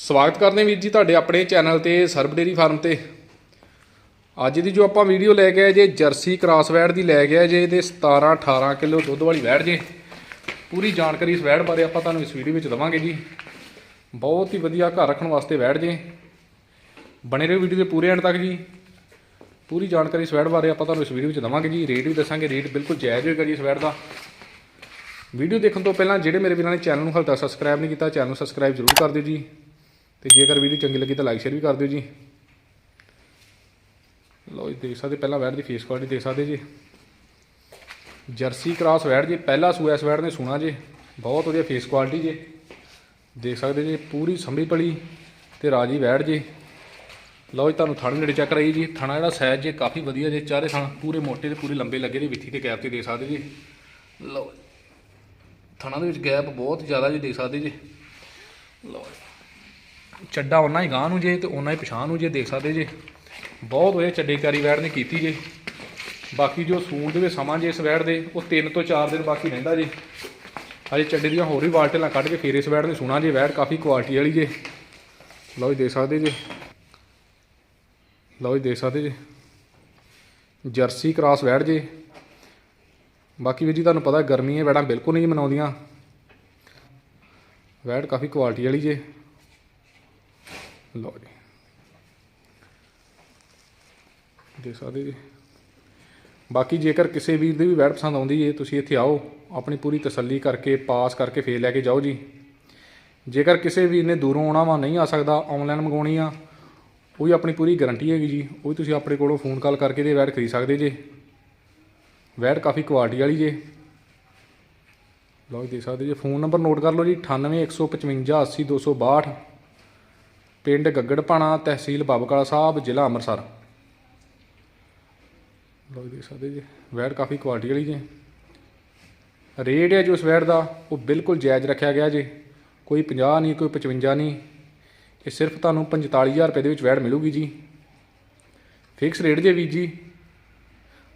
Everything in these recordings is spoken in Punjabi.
ਸਵਾਗਤ ਕਰਦੇ ਹਾਂ ਵੀਰ ਜੀ ਤੁਹਾਡੇ ਆਪਣੇ ਚੈਨਲ ਤੇ, ਸਰਬ ਡੇਰੀ ਫਾਰਮ ਤੇ। ਅੱਜ ਦੀ ਜੋ ਆਪਾਂ ਵੀਡੀਓ ਲੈ ਕੇ ਆਏ ਜੇ, ਜਰਸੀ ਕ੍ਰਾਸ ਵੈੜ ਦੀ ਲੈ ਕੇ ਆਏ ਜੇ, ਇਹਦੇ 17 18 ਕਿਲੋ ਦੁੱਧ ਵਾਲੀ ਵੈੜ ਜੇ। ਪੂਰੀ ਜਾਣਕਾਰੀ ਇਸ ਵੈੜ ਬਾਰੇ ਆਪਾਂ ਤੁਹਾਨੂੰ ਇਸ ਵੀਡੀਓ ਵਿੱਚ ਦਵਾਂਗੇ ਜੀ। ਬਹੁਤ ਹੀ ਵਧੀਆ ਘਰ ਰੱਖਣ ਵਾਸਤੇ ਵੈੜ ਜੇ। ਬਣੇ ਰਹੋ ਵੀਡੀਓ ਦੇ ਪੂਰੇ ਐਂਡ ਤੱਕ ਜੀ। ਪੂਰੀ ਜਾਣਕਾਰੀ ਇਸ ਵੈੜ ਬਾਰੇ ਆਪਾਂ ਤੁਹਾਨੂੰ ਇਸ ਵੀਡੀਓ ਵਿੱਚ ਦਵਾਂਗੇ ਜੀ। ਰੇਟ ਵੀ ਦੱਸਾਂਗੇ, ਰੇਟ ਬਿਲਕੁਲ ਜਾਇਜ਼ ਹੋਏਗਾ ਜੀ ਇਸ ਵੈੜ ਦਾ। ਵੀਡੀਓ ਦੇਖਣ ਤੋਂ ਪਹਿਲਾਂ ਜਿਹੜੇ ਮੇਰੇ ਵੀਰਾਂ ਨੇ ਚੈਨਲ ਨੂੰ ਹਾਲੇ ਤੱਕ ਸਬਸਕ੍ਰਾਈਬ ਨਹੀਂ ਕੀਤਾ, ਚੈਨਲ ਨੂੰ ਸਬਸਕ੍ਰਾਈਬ ਜ਼ਰੂਰ ਕਰ ਦਿਓ ਜੀ। ਤੇ ਜੇਕਰ ਵੀਡੀਓ ਚੰਗੀ ਲੱਗੀ ਤਾਂ ਲਾਈਕ ਸ਼ੇਅਰ ਵੀ ਕਰ ਦਿਓ ਜੀ। ਲਓ ਜੀ, ਦੇਖ ਸਕਦੇ, ਪਹਿਲਾਂ ਵੈੜ ਦੀ ਫੇਸ ਕੁਆਲਿਟੀ ਦੇਖ ਸਕਦੇ ਜੀ। ਜਰਸੀ ਕ੍ਰਾਸ ਵੈੜ ਜੀ, ਪਹਿਲਾ ਸੂਆ ਇਸ ਵੈੜ ਨੇ ਸੁਣਾ ਜੀ। ਬਹੁਤ ਵਧੀਆ ਫੇਸ ਕੁਆਲਿਟੀ ਜੀ। ਦੇਖ ਸਕਦੇ ਜੀ, ਪੂਰੀ ਸੰਭੀ ਪਲੀ ਤੇ ਰਾਜੀ ਵੈੜ ਜੀ। ਲਓ ਜੀ, ਤੁਹਾਨੂੰ ਥਣ ਨੇੜੇ ਚੱਕ ਰਹੀ ਜੀ। ਥਣਾ ਜਿਹੜਾ ਸਾਈਜ਼ ਜੇ, ਕਾਫੀ ਵਧੀਆ ਜੇ, ਚਾਰੇ ਥਣ ਪੂਰੇ ਮੋਟੇ ਤੇ ਪੂਰੇ ਲੰਬੇ ਲੱਗੇ ਜੀ, ਵਿੱਥੀ ਤੇ ਗੈਪ ਤੇ ਦੇਖ ਸਕਦੇ ਜੀ। ਲਓ ਥਣਾ ਦੇ ਵਿੱਚ ਗੈਪ ਬਹੁਤ ਜ਼ਿਆਦਾ ਜੀ, ਦੇਖ ਸਕਦੇ ਜੀ। ਲਓ ਚੱਡਾ ਉਹਨਾਂ ਹੀ ਗਾਂ ਨੂੰ ਜੇ ਤੇ ਉਹਨਾਂ ਹੀ ਪਛਾਣ ਨੂੰ ਜੇ, ਦੇਖ ਸਕਦੇ ਜੇ। ਬਹੁਤ ਵਧੀਆ ਚੱਡੇ ਚੱਡੇਕਾਰੀ ਵੈੜ ਨੇ ਕੀਤੀ ਜੇ। ਬਾਕੀ ਜੋ ਸੂਣ ਦੇ ਵਿੱਚ ਸਮਾਂ ਜੇ ਇਸ ਵੈੜ ਦੇ, ਉਹ 3 ਤੋਂ 4 ਦਿਨ ਬਾਕੀ ਰਹਿੰਦਾ ਜੇ। ਹਜੇ ਚੱਡੇ ਦੀਆਂ ਹੋਰ ਵੀ ਵਾਲਟਲਾਂ ਕੱਢ ਕੇ ਫੇਰ ਇਸ ਵੈੜ ਨੇ ਸੁਣਾ ਜੇ, ਵੈੜ ਕਾਫੀ ਕੁਆਲਿਟੀ ਵਾਲੀ ਜੇ। ਲਓ ਜੀ, ਦੇਖ ਸਕਦੇ ਜੇ। ਲਓ ਜੀ, ਦੇਖ ਸਕਦੇ ਜੇ। ਜਰਸੀ ਕ੍ਰਾਸ ਵੈੜ ਜੇ। ਬਾਕੀ ਵੀ ਜੀ, ਤੁਹਾਨੂੰ ਪਤਾ ਗਰਮੀ ਹੈ ਵੈੜਾਂ ਬਿਲਕੁਲ ਨਹੀਂ ਮਨਾਉਂਦੀਆਂ। ਵੈੜ ਕਾਫੀ ਕੁਆਲਿਟੀ ਵਾਲੀ ਜੇ। ਲਓ ਜੀ। ਦੇ ਸਕਦੇ ਜੀ। ਬਾਕੀ ਜੇਕਰ ਕਿਸੇ ਵੀਰ ਦੀ ਵੀ ਵੈੜ ਪਸੰਦ ਆਉਂਦੀ ਹੈ ਤੁਸੀਂ ਇੱਥੇ ਆਓ, ਆਪਣੀ ਪੂਰੀ ਤਸੱਲੀ ਕਰਕੇ, ਪਾਸ ਕਰਕੇ ਫੇਰ ਲੈ ਕੇ ਜਾਓ ਜੀ। ਜੇਕਰ ਕਿਸੇ ਵੀਰ ਨੇ ਦੂਰੋਂ ਆਉਣਾ ਵਾ, ਨਹੀਂ ਆ ਸਕਦਾ, ਆਨਲਾਈਨ ਮੰਗਵਾਉਣੀ ਆ, ਉਹ ਵੀ ਆਪਣੀ ਪੂਰੀ ਗਾਰੰਟੀ ਹੈਗੀ ਜੀ। ਉਹ ਵੀ ਤੁਸੀਂ ਆਪਣੇ ਕੋਲੋਂ ਫੋਨ ਕਾਲ ਕਰਕੇ ਤੇ ਵੈੜ ਖਰੀਦ ਸਕਦੇ ਜੇ। ਵੈੜ ਕਾਫੀ ਕੁਆਲਿਟੀ ਵਾਲੀ ਜੇ। ਲਓ ਜੀ ਦੇ ਸਕਦੇ ਜੇ। ਫੋਨ ਨੰਬਰ ਨੋਟ ਕਰ ਲਓ ਜੀ 98155 80262 ਪਿੰਡ ਗੱਗੜਪਾਣਾ, ਤਹਿਸੀਲ ਬਾਬਕਾਲਾ ਸਾਹਿਬ, ਜ਼ਿਲ੍ਹਾ ਅੰਮ੍ਰਿਤਸਰ। ਲਓ ਦੇਖ ਸਕਦੇ ਜੀ, ਵੈੜ ਕਾਫੀ ਕੁਆਲਿਟੀ ਵਾਲੀ ਜੀ। ਰੇਟ ਹੈ ਜੋ ਇਸ ਵੈੜ ਦਾ, ਉਹ ਬਿਲਕੁਲ ਜਾਇਜ਼ ਰੱਖਿਆ ਗਿਆ ਜੀ। ਕੋਈ 50 ਨਹੀਂ, ਕੋਈ 55 ਨਹੀਂ। ਇਹ ਸਿਰਫ ਤੁਹਾਨੂੰ 45000 ਰੁਪਏ ਦੇ ਵਿੱਚ ਵੈੜ ਮਿਲੂਗੀ ਜੀ। ਫਿਕਸ ਰੇਟ ਜੇ ਵੀਰ ਜੀ।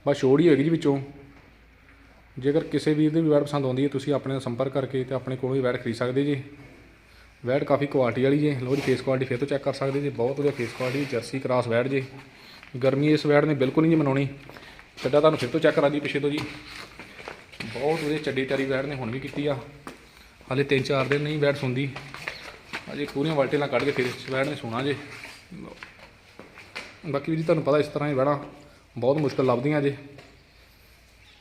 ਬਸ ਛੋੜ ਹੀ ਹੋਏਗੀ ਜੀ ਵਿੱਚੋਂ। ਜੇਕਰ ਕਿਸੇ ਵੀਰ ਦੀ ਵੀ ਵੈੜ ਪਸੰਦ ਆਉਂਦੀ ਹੈ, ਤੁਸੀਂ ਆਪਣੇ ਨਾਲ ਸੰਪਰਕ ਕਰਕੇ ਤੇ ਆਪਣੇ ਕੋਲੋਂ ਵੀ ਵੈੜ ਖਰੀਦ ਸਕਦੇ ਜੀ। ਵੈੜ ਕਾਫੀ ਕੁਆਲਿਟੀ ਵਾਲੀ ਜੇ। ਲੋ ਜੀ ਫੇਸ ਕੁਆਲਿਟੀ ਫਿਰ ਤੋਂ ਚੈੱਕ ਕਰ ਸਕਦੇ ਜੀ। ਬਹੁਤ ਵਧੀਆ ਫੇਸ ਕੁਆਲਿਟੀ ਜਰਸੀ ਕ੍ਰਾਸ ਵੈੜ ਜੇ। ਗਰਮੀ ਇਸ ਵੈੜ ਨੇ ਬਿਲਕੁਲ ਨਹੀਂ ਮਨਾਉਣੀ। ਚੱਡਾ ਤੁਹਾਨੂੰ ਫਿਰ ਤੋਂ ਚੈੱਕ ਕਰਾ ਦੀ ਪਿੱਛੇ ਤੋਂ ਜੀ। ਬਹੁਤ ਵਧੀਆ ਚੱਡੀ ਚਾਰੀ ਵੈੜ ਨੇ, ਹੁਣ ਵੀ ਕੀਤੀ ਆ। ਹਾਲੇ 3-4 ਦਿਨ ਨਹੀਂ ਵੈੜ ਸੁਣਦੀ ਅਜੇ ਪੂਰੀਆਂ ਵਾਲਟੇਲਾਂ ਕੱਢ ਕੇ ਫਿਰ ਇਸ ਵੈੜ ਨੇ ਸੁਣਾ ਜੇ। ਬਾਕੀ ਵੀ ਜੀ, ਤੁਹਾਨੂੰ ਪਤਾ ਇਸ ਤਰ੍ਹਾਂ ਹੀ ਵੈੜਾਂ ਬਹੁਤ ਮੁਸ਼ਕਲ ਲੱਭਦੀਆਂ ਜੇ।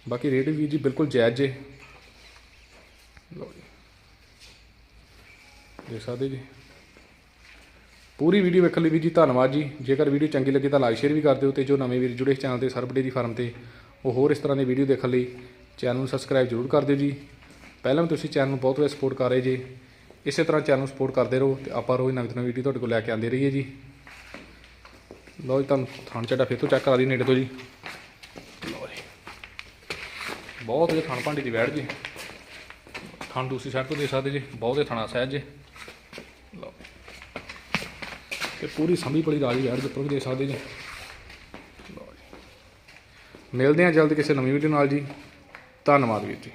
ਬਾਕੀ ਰੇਟ ਵੀ ਜੀ ਬਿਲਕੁਲ ਜਾਇਜ਼ ਜੇ ਲਓ ਜੀ ਦੇਖ ਸਕਦੇ ਜੀ। ਪੂਰੀ ਵੀਡੀਓ ਵੇਖਣ ਲਈ ਵੀ ਜੀ ਧੰਨਵਾਦ ਜੀ। ਜੇਕਰ ਵੀਡੀਓ ਚੰਗੀ ਲੱਗੀ ਤਾਂ ਲਾਈਕ ਸ਼ੇਅਰ ਵੀ ਕਰ ਦਿਓ ਤੇ ਜੋ ਨਵੇਂ ਵੀਰ ਜੁੜੇ ਚੈਨਲ ਤੇ ਸਰਬਡੇ ਦੀ ਫਾਰਮ ਤੇ, ਉਹ ਹੋਰ ਇਸ ਤਰ੍ਹਾਂ ਦੀ ਵੀਡੀਓ ਦੇਖਣ ਲਈ ਚੈਨਲ ਨੂੰ ਸਬਸਕ੍ਰਾਈਬ ਜ਼ਰੂਰ ਕਰ ਦਿਓ ਜੀ। ਪਹਿਲਾਂ ਵੀ ਤੁਸੀਂ ਚੈਨਲ ਨੂੰ ਬਹੁਤ ਵਧੀਆ ਸਪੋਰਟ ਕਰ ਰਹੇ ਜੀ, ਇਸੇ ਤਰ੍ਹਾਂ ਚੈਨਲ ਨੂੰ ਸਪੋਰਟ ਕਰਦੇ ਰਹੋ ਤੇ ਆਪਾਂ ਰੋਜ਼ ਨਵੀਂ ਨਵੀਂ ਵੀਡੀਓ ਤੁਹਾਡੇ ਕੋਲ ਲੈ ਕੇ ਆਉਂਦੇ ਰਹੀਏ ਜੀ। ਲਓ ਜੀ, ਤੁਹਾਨੂੰ ਥਣ ਚੱਡਾ ਫਿਰ ਤੋਂ ਚੈੱਕ ਕਰਾ ਦੀ ਨੇੜੇ ਤੋਂ ਜੀ। ਲਓ ਜੀ। ਬਹੁਤ ਵਧੀਆ ਥਣ ਭਾਂਡੀ ਦੀ ਵੈੜ ਜੀ। ਥਣ ਦੂਸਰੀ ਸਾਈਡ ਤੋਂ ਦੇ ਸਕਦੇ ਜੀ, ਬਹੁਤ ਵਧੀਆ ਥਣਾ ਸਹਿਜ ਜੀ ਲਓ ਤੇ ਪੂਰੀ ਸੰਭੀ ਪੜੀ ਰਾਜੀ ਵੈੜ ਦੇ ਵੀ ਦੇ ਸਕਦੇ ਜੀ। ਲਓ ਮਿਲਦੇ ਹਾਂ ਜਲਦ ਕਿਸੇ ਨਵੀਂ ਵੀਡੀਓ ਨਾਲ ਜੀ। ਧੰਨਵਾਦ ਵੀਰ ਜੀ।